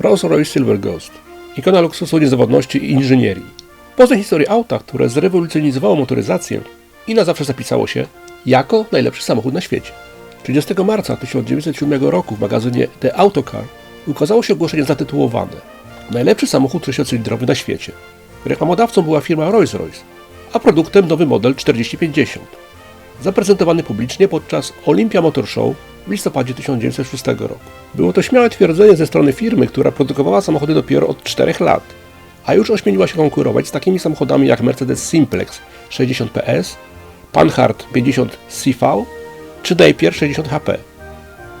Rolls-Royce Silver Ghost. Ikona luksusu, niezawodności i inżynierii. Poznaj historię auta, które zrewolucjonizowało motoryzację i na zawsze zapisało się jako najlepszy samochód na świecie. 30 marca 1907 roku w magazynie The Autocar ukazało się ogłoszenie zatytułowane Najlepszy samochód sześciocylindrowy na świecie. Reklamodawcą była firma Rolls-Royce, a produktem nowy model 4050. Zaprezentowany publicznie podczas Olympia Motor Show w listopadzie 1906 roku. Było to śmiałe twierdzenie ze strony firmy, która produkowała samochody dopiero od 4 lat, a już ośmieliła się konkurować z takimi samochodami jak Mercedes Simplex 60 PS, Panhard 50 CV czy Napier 60 HP.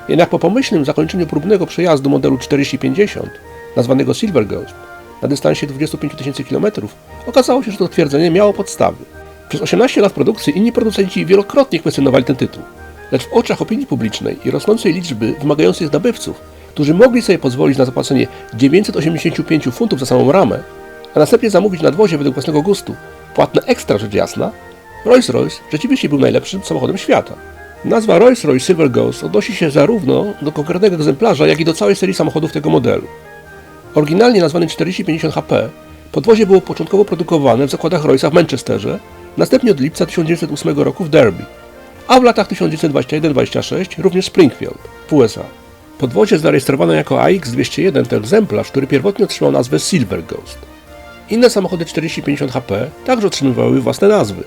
Jednak po pomyślnym zakończeniu próbnego przejazdu modelu 4050, nazwanego Silver Ghost, na dystansie 25 tysięcy km, okazało się, że to twierdzenie miało podstawy. Przez 18 lat produkcji inni producenci wielokrotnie kwestionowali ten tytuł, lecz w oczach opinii publicznej i rosnącej liczby wymagających nabywców, którzy mogli sobie pozwolić na zapłacenie 985 funtów za samą ramę, a następnie zamówić nadwozie według własnego gustu, płatne ekstra rzecz jasna, Rolls-Royce rzeczywiście był najlepszym samochodem świata. Nazwa Rolls-Royce Silver Ghost odnosi się zarówno do konkretnego egzemplarza, jak i do całej serii samochodów tego modelu. Oryginalnie nazwany 4050 HP, podwozie było początkowo produkowane w zakładach Royce'a w Manchesterze, następnie od lipca 1908 roku w Derby, a w latach 1921-26 również Springfield w USA. Podwozie zarejestrowano jako AX201 to egzemplarz, który pierwotnie otrzymał nazwę Silver Ghost. Inne samochody 4050 HP także otrzymywały własne nazwy,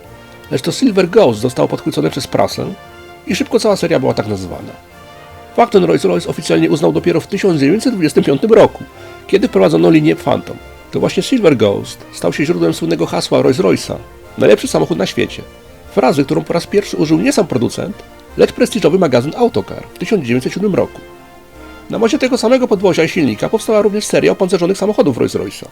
lecz to Silver Ghost zostało podchwycone przez prasę i szybko cała seria była tak nazywana. Fakt ten Rolls-Royce oficjalnie uznał dopiero w 1925 roku, kiedy wprowadzono linię Phantom. To właśnie Silver Ghost stał się źródłem słynnego hasła Rolls-Royce'a najlepszy samochód na świecie. Frazy, którą po raz pierwszy użył nie sam producent, lecz prestiżowy magazyn Autocar w 1907 roku. Na mocie tego samego podwozia i silnika powstała również seria opancerzonych samochodów Rolls-Royce'a,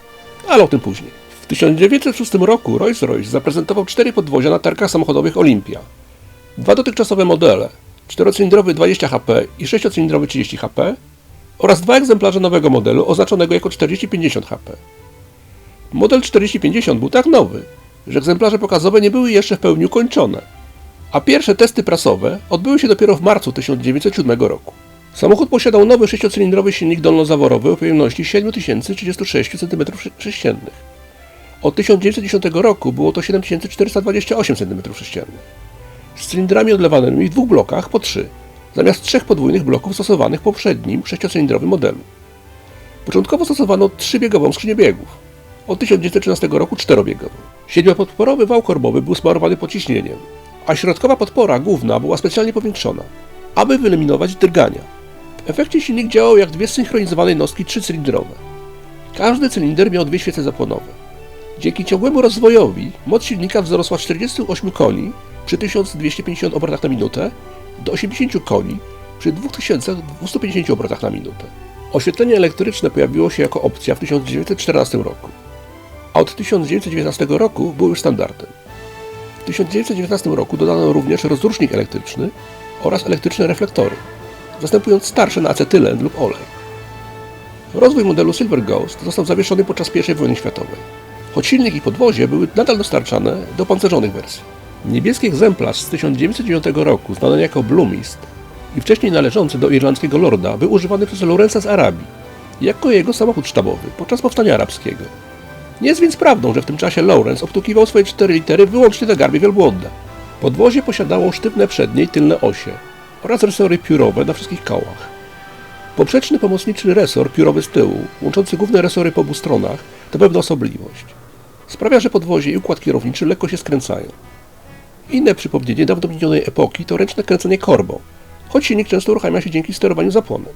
ale o tym później. W 1906 roku Rolls-Royce zaprezentował cztery podwozia na targach samochodowych Olympia. Dwa dotychczasowe modele, czterocylindrowy 20 HP i sześciocylindrowy 30 HP oraz dwa egzemplarze nowego modelu oznaczonego jako 4050 HP. Model 4050 był tak nowy, że egzemplarze pokazowe nie były jeszcze w pełni ukończone, a pierwsze testy prasowe odbyły się dopiero w marcu 1907 roku. Samochód posiadał nowy sześciocylindrowy silnik dolnozaworowy o pojemności 7036 cm3. Od 1910 roku było to 7428 cm3. Z cylindrami odlewanymi w dwóch blokach po trzy, zamiast trzech podwójnych bloków stosowanych w poprzednim sześciocylindrowym modelu. Początkowo stosowano trzybiegową skrzynię biegów, od 1913 roku czterobiegową. Siedmiopodporowy wał korbowy był smarowany pociśnieniem, a środkowa podpora główna była specjalnie powiększona, aby wyeliminować drgania. W efekcie silnik działał jak dwie zsynchronizowane jednostki trzycylindrowe. Każdy cylinder miał dwie świece zapłonowe. Dzięki ciągłemu rozwojowi moc silnika wzrosła z 48 koni przy 1250 obrotach na minutę do 80 koni przy 2250 obrotach na minutę. Oświetlenie elektryczne pojawiło się jako opcja w 1914 roku, a od 1919 roku było już standardem. W 1919 roku dodano również rozrusznik elektryczny oraz elektryczne reflektory, zastępując starsze na acetylen lub olej. Rozwój modelu Silver Ghost został zawieszony podczas I wojny światowej, choć silnik i podwozie były nadal dostarczane do pancerzonych wersji. Niebieski egzemplarz z 1909 roku, znany jako Blue Mist i wcześniej należący do irlandzkiego lorda, był używany przez Lorenza z Arabii, jako jego samochód sztabowy podczas powstania arabskiego. Nie jest więc prawdą, że w tym czasie Lawrence obtukiwał swoje cztery litery wyłącznie na garbie wielbłąda. Podwozie posiadało sztywne przednie i tylne osie oraz resory piórowe na wszystkich kołach. Poprzeczny pomocniczy resor piórowy z tyłu, łączący główne resory po obu stronach, to pewna osobliwość. Sprawia, że podwozie i układ kierowniczy lekko się skręcają. Inne przypomnienie dawno minionej epoki to ręczne kręcenie korbą, choć silnik często uruchamia się dzięki sterowaniu zapłonem,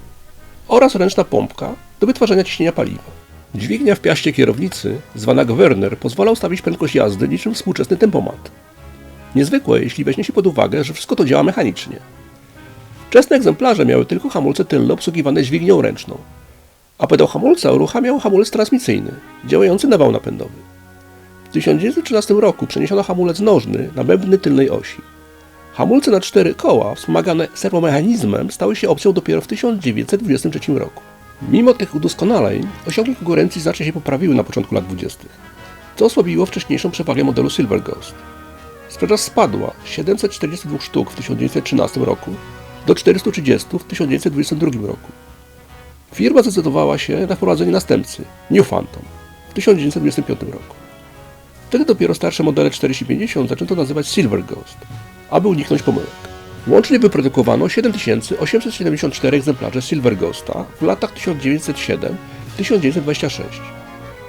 oraz ręczna pompka do wytwarzania ciśnienia paliwa. Dźwignia w piaście kierownicy, zwana Werner, pozwala ustawić prędkość jazdy niczym współczesny tempomat. Niezwykłe, jeśli weźmie się pod uwagę, że wszystko to działa mechanicznie. Wczesne egzemplarze miały tylko hamulce tylne obsługiwane dźwignią ręczną, a pedał hamulca uruchamiał hamulec transmisyjny, działający na wał napędowy. W 1913 roku przeniesiono hamulec nożny na bębny tylnej osi. Hamulce na cztery koła, wspomagane serwomechanizmem, stały się opcją dopiero w 1923 roku. Mimo tych udoskonaleń, osiągi konkurencji znacznie się poprawiły na początku lat 20., co osłabiło wcześniejszą przewagę modelu Silver Ghost. Sprzedaż spadła z 742 sztuk w 1913 roku do 430 w 1922 roku. firma zdecydowała się na wprowadzenie następcy, New Phantom, w 1925 roku. Wtedy dopiero starsze modele 4050 zaczęto nazywać Silver Ghost, aby uniknąć pomyłek. Łącznie wyprodukowano 7874 egzemplarze Silver Ghosta w latach 1907-1926,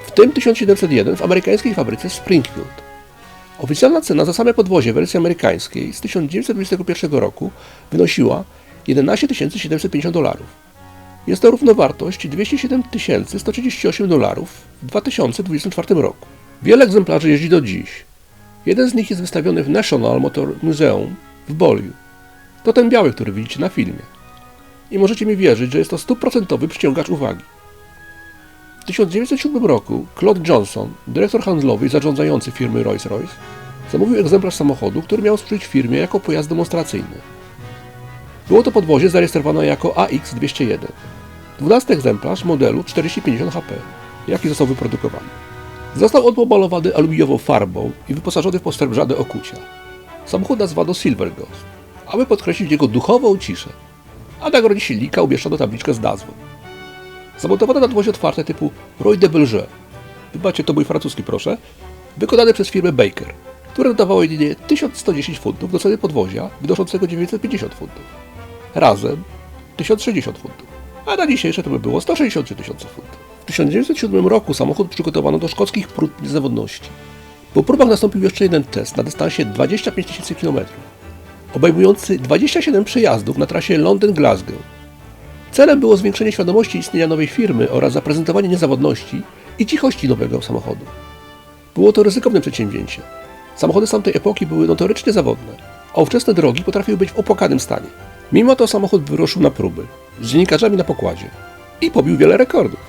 w tym 1701 w amerykańskiej fabryce Springfield. Oficjalna cena za same podwozie wersji amerykańskiej z 1921 roku wynosiła 11 750 dolarów. Jest to równowartość 207 138 dolarów w 2024 roku. Wiele egzemplarzy jeździ do dziś. Jeden z nich jest wystawiony w National Motor Museum w Boliu. To ten biały, który widzicie na filmie. I możecie mi wierzyć, że jest to stuprocentowy przyciągacz uwagi. W 1907 roku Claude Johnson, dyrektor handlowy i zarządzający firmy Rolls-Royce, zamówił egzemplarz samochodu, który miał służyć firmie jako pojazd demonstracyjny. Było to podwozie zarejestrowane jako AX201, 12 egzemplarz modelu 4050 HP, jaki został wyprodukowany. Został on pomalowany aluminiową farbą i wyposażony w postrzebrzane okucia. Samochód nazwano Silver Ghost, aby podkreślić jego duchową ciszę, a na gronie silnika umieszczono tabliczkę z nazwą. Zamontowano nadwozie otwarte typu Roy de Belger, wybaczcie to mój francuski proszę, wykonane przez firmę Baker, które dodawało jedynie 1110 funtów do ceny podwozia wynoszącego 950 funtów. Razem 1060 funtów, a na dzisiejsze to by było 163 tysiące funtów. W 1907 roku samochód przygotowano do szkockich prób niezawodności. Po próbach nastąpił jeszcze jeden test na dystansie 25 tysięcy km, obejmujący 27 przejazdów na trasie Londyn-Glasgow. Celem było zwiększenie świadomości istnienia nowej firmy oraz zaprezentowanie niezawodności i cichości nowego samochodu. Było to ryzykowne przedsięwzięcie. Samochody z tamtej epoki były notorycznie zawodne, a ówczesne drogi potrafiły być w opłakanym stanie. Mimo to samochód wyruszył na próby, z dziennikarzami na pokładzie i pobił wiele rekordów.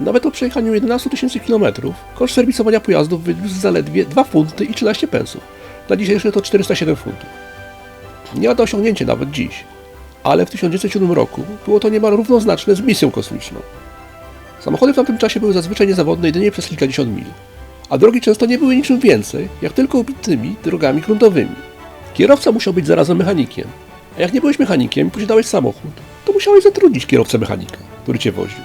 Nawet po przejechaniu 11 tysięcy kilometrów koszt serwisowania pojazdów wyniósł zaledwie 2 funty i 13 pensów. Na dzisiejsze to 407 funtów. Nie lada osiągnięcie nawet dziś, ale w 1907 roku było to niemal równoznaczne z misją kosmiczną. Samochody w tamtym czasie były zazwyczaj niezawodne jedynie przez kilkadziesiąt mil, a drogi często nie były niczym więcej, jak tylko ubitymi drogami gruntowymi. Kierowca musiał być zarazem mechanikiem, a jak nie byłeś mechanikiem i posiadałeś samochód, to musiałeś zatrudnić kierowcę mechanika, który cię woził.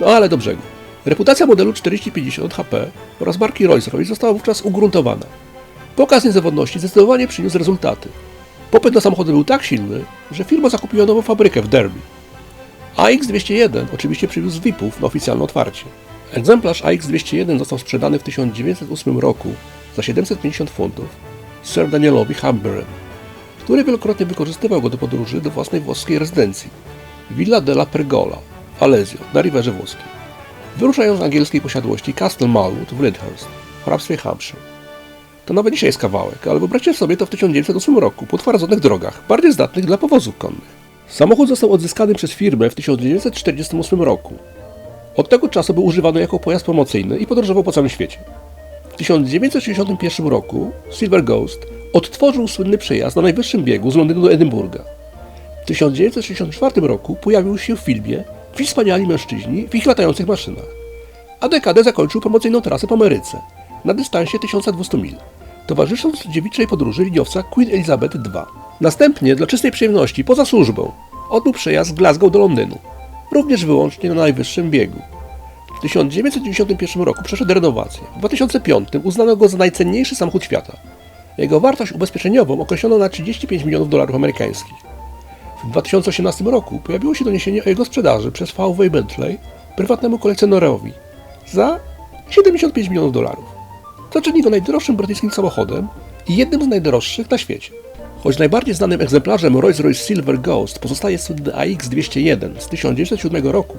No ale do brzegu. Reputacja modelu 4050 HP oraz marki Rolls-Royce została wówczas ugruntowana. Pokaz niezawodności zdecydowanie przyniósł rezultaty. Popyt na samochody był tak silny, że firma zakupiła nową fabrykę w Derby. AX201 oczywiście przywiózł VIP-ów na oficjalne otwarcie. Egzemplarz AX201 został sprzedany w 1908 roku za 750 funtów Sir Danielowi Hamberem, który wielokrotnie wykorzystywał go do podróży do własnej włoskiej rezydencji Villa della Pergola w Alezio na Riverze Włoskiej, wyruszając z angielskiej posiadłości Castle Malwood w Lyndhurst w hrabstwie Hampshire. To nawet dzisiaj jest kawałek, ale wyobraźcie sobie to w 1908 roku po utwardzonych drogach, bardziej zdatnych dla powozów konnych. Samochód został odzyskany przez firmę w 1948 roku. Od tego czasu był używany jako pojazd promocyjny i podróżował po całym świecie. W 1961 roku Silver Ghost odtworzył słynny przejazd na najwyższym biegu z Londynu do Edynburga. W 1964 roku pojawił się w filmie Wspaniali mężczyźni w ich latających maszynach, a dekadę zakończył promocyjną trasę po Ameryce na dystansie 1200 mil, towarzysząc dziewiczej podróży liniowca Queen Elizabeth II. Następnie, dla czystej przyjemności, poza służbą, odbył przejazd z Glasgow do Londynu, również wyłącznie na najwyższym biegu. W 1991 roku przeszedł renowację. W 2005 uznano go za najcenniejszy samochód świata. Jego wartość ubezpieczeniową określono na 35 milionów dolarów amerykańskich. W 2018 roku pojawiło się doniesienie o jego sprzedaży przez VW Bentley prywatnemu kolekcjonerowi za 75 milionów dolarów. To czyni go najdroższym brytyjskim samochodem i jednym z najdroższych na świecie. Choć najbardziej znanym egzemplarzem Rolls-Royce Silver Ghost pozostaje słynny AX201 z 1907 roku,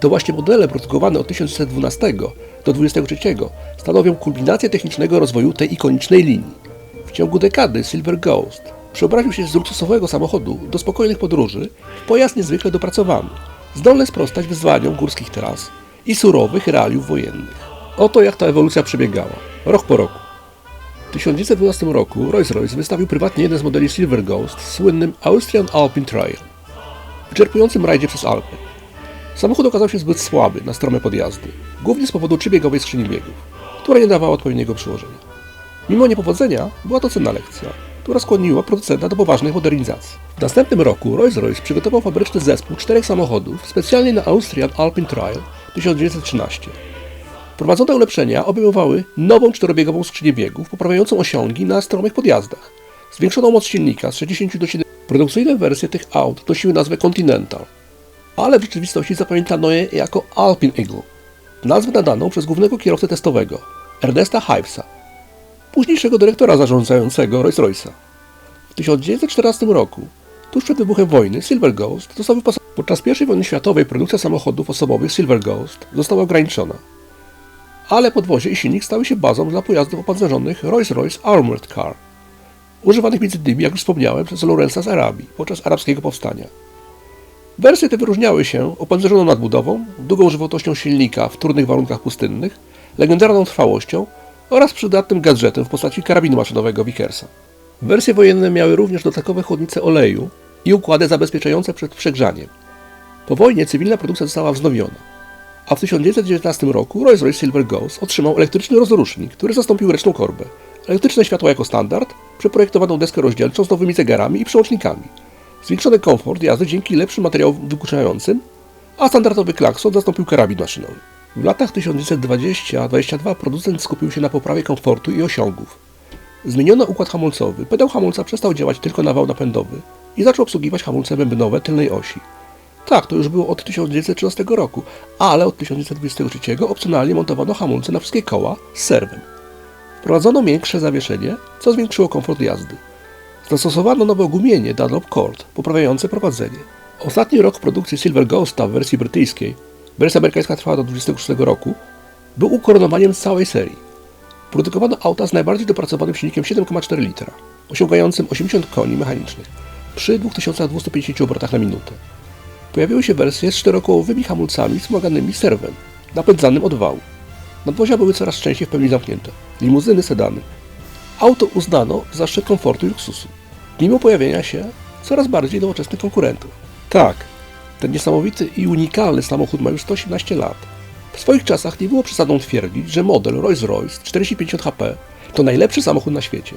to właśnie modele produkowane od 1912 do 1923 stanowią kulminację technicznego rozwoju tej ikonicznej linii. W ciągu dekady Silver Ghost przeobraził się z luksusowego samochodu do spokojnych podróży w pojazd niezwykle dopracowany, zdolny sprostać wyzwaniom górskich tras i surowych realiów wojennych. Oto jak ta ewolucja przebiegała, rok po roku. W 1912 roku Rolls-Royce wystawił prywatnie jeden z modeli Silver Ghost z słynnym Austrian Alpine Trail, wyczerpującym rajdzie przez Alpy. Samochód okazał się zbyt słaby na strome podjazdy, głównie z powodu trzybiegowej skrzyni biegów, która nie dawała odpowiedniego przyłożenia. Mimo niepowodzenia była to cenna lekcja. która skłoniła producenta do poważnej modernizacji. W następnym roku Rolls-Royce przygotował fabryczny zespół czterech samochodów specjalnie na Austrian Alpine Trial 1913. Wprowadzone ulepszenia obejmowały nową czterobiegową skrzynię biegów, poprawiającą osiągi na stromych podjazdach, zwiększoną moc silnika z 60 do 70. Produkcyjne wersje tych aut nosiły nazwę Continental, ale w rzeczywistości zapamiętano je jako Alpine Eagle, nazwę nadaną przez głównego kierowcę testowego, Ernesta Hivesa, późniejszego dyrektora zarządzającego Rolls-Royce'a. W 1914 roku, tuż przed wybuchem wojny, Silver Ghost został wyposażony. Podczas I wojny światowej produkcja samochodów osobowych Silver Ghost została ograniczona, ale podwozie i silnik stały się bazą dla pojazdów opancerzonych Rolls-Royce Armored Car, używanych między innymi, jak już wspomniałem, przez Lorenza z Arabii podczas arabskiego powstania. Wersje te wyróżniały się opancerzoną nadbudową, długą żywotnością silnika w trudnych warunkach pustynnych, legendarną trwałością oraz przydatnym gadżetem w postaci karabinu maszynowego Vickersa. Wersje wojenne miały również dodatkowe chłodnice oleju i układy zabezpieczające przed przegrzaniem. Po wojnie cywilna produkcja została wznowiona, a w 1919 roku Rolls-Royce Silver Ghost otrzymał elektryczny rozrusznik, który zastąpił ręczną korbę, elektryczne światła jako standard, przeprojektowaną deskę rozdzielczą z nowymi zegarami i przełącznikami, zwiększony komfort jazdy dzięki lepszym materiałom wykluczającym, a standardowy klakson zastąpił karabin maszynowy. W latach 1920-22 producent skupił się na poprawie komfortu i osiągów. Zmieniono układ hamulcowy, pedał hamulca przestał działać tylko na wał napędowy i zaczął obsługiwać hamulce bębnowe tylnej osi. Tak, to już było od 1913 roku, ale od 1923 opcjonalnie montowano hamulce na wszystkie koła z serwem. Wprowadzono miększe zawieszenie, co zwiększyło komfort jazdy. Zastosowano nowe ogumienie Dunlop Cord, poprawiające prowadzenie. Ostatni rok produkcji Silver Ghosta w wersji brytyjskiej, wersja amerykańska trwała do 26 roku, był ukoronowaniem całej serii. Produkowano auta z najbardziej dopracowanym silnikiem 7,4 litra, osiągającym 80 koni mechanicznych przy 2250 obrotach na minutę. Pojawiły się wersje z czterokołowymi hamulcami wspomaganymi serwem, napędzanym od wału. Nadwozia były coraz częściej w pełni zamknięte. Limuzyny, sedany. Auto uznano za szczyt komfortu i luksusu, mimo pojawienia się coraz bardziej nowoczesnych konkurentów. Tak, ten niesamowity i unikalny samochód ma już 118 lat. W swoich czasach nie było przesadą twierdzić, że model Rolls-Royce 450 HP to najlepszy samochód na świecie.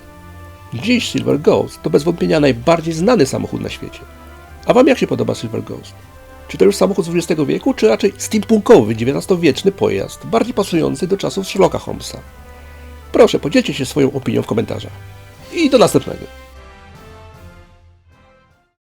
Dziś Silver Ghost to bez wątpienia najbardziej znany samochód na świecie. A Wam jak się podoba Silver Ghost? Czy to już samochód z XX wieku, czy raczej steampunkowy, XIX-wieczny pojazd, bardziej pasujący do czasów Sherlocka Holmesa? Proszę, podzielcie się swoją opinią w komentarzach. I do następnego.